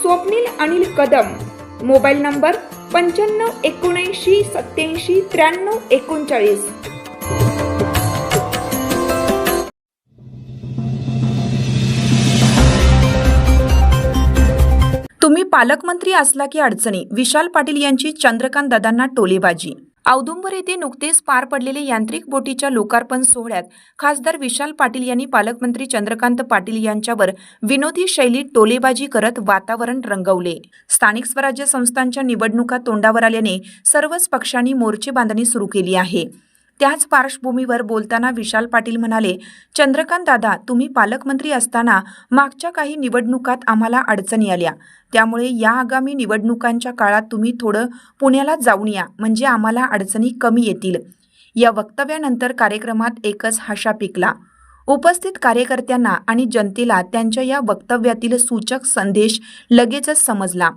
Swapnil Anil Kadam. Mobile number पंच्याण्णव एकोणऐंशी सत्याऐंशी त्र्याण्णव एकोणचाळीस. तुम्ही पालकमंत्री असला की अडचणी विशाल पाटील यांची चंद्रकांत दादांना टोलेबाजी. औदुंबर येथे नुकतेच पार पडलेले यांत्रिक बोटीच्या लोकार्पण सोहळ्यात खासदार विशाल पाटील यांनी पालकमंत्री चंद्रकांत पाटील यांच्यावर विनोदी शैलीत टोलेबाजी करत वातावरण रंगवले. स्थानिक स्वराज्य संस्थांच्या निवडणुका तोंडावर आल्याने सर्वच पक्षांनी मोर्चे बांधणी सुरू केली आहे. त्याच पार्श्वभूमीवर बोलताना विशाल पाटील म्हणाले चंद्रकांत दादा तुम्ही पालकमंत्री असताना मागच्या काही निवडणुकात आम्हाला अडचणी आल्या. त्यामुळे या आगामी निवडणुकांच्या काळात तुम्ही थोडं पुण्याला जाऊन या म्हणजे आम्हाला अडचणी कमी येतील. या वक्तव्यानंतर कार्यक्रमात एकच हाशा पिकला. उपस्थित कार्यकर्त्यांना आणि जनतेला त्यांच्या या वक्तव्यातील सूचक संदेश लगेचच समजला.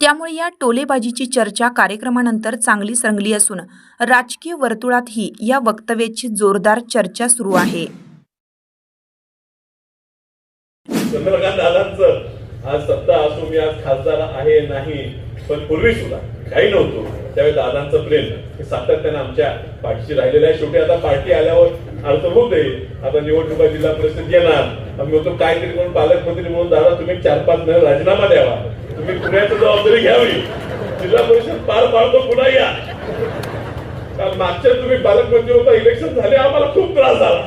त्यामुळे या टोलेबाजीची चर्चा कार्यक्रमानंतर चांगलीच रंगली असून राजकीय वर्तुळातही या वक्तव्याची जोरदार चर्चा सुरू आहे. चंद्रकांत दादांचं आज सत्ता असो मी आज खासदार आहे नाही पण पूर्वी सुद्धा काही नव्हतो. त्यावेळी दादांचं प्रेम हे सातत्यानं आमच्या पाठीशी राहिलेलं आहे. शेवटी आता पार्टी आल्यावर अर्थभूत आहे आता निवडणुका जिल्हा परिषद येणार. आम्ही होतो काहीतरी म्हणून पालकमंत्री म्हणून दादा तुम्ही चार पाच महिने राजीनामा द्यावा. तुम्ही घ्यावी. जिल्हा परिषद पार पाडतो पुन्हा या. कारण मागच्या तुम्ही पालकमंत्री होता इलेक्शन झाले आम्हाला खूप त्रास झाला.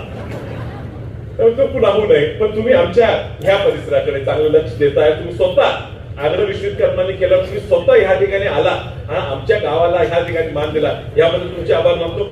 तो पुन्हा होऊ नये. पण तुम्ही आमच्या ह्या परिसराकडे चांगलं लक्ष देताय. तुम्ही स्वतः आग्रह विश्वित करणारे केलं तुम्ही स्वतः ह्या ठिकाणी आला. हा आमच्या गावाला ह्या ठिकाणी मान दिला. याबद्दल तुमचे आभार मानतो.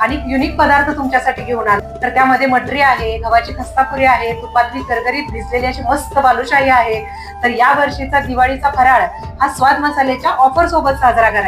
आणि युनिक पदार्थ तुमच्यासाठी घेऊन आलो. तर त्यामध्ये मटरी आहे गव्हाची खस्तापुरी आहे तुपातली करकरीत भिजलेली अशी मस्त बालुशाही आहे. तर या वर्षीचा दिवाळीचा फराळ हा स्वाद मसाल्याच्या ऑफर सोबत साजरा करायचा.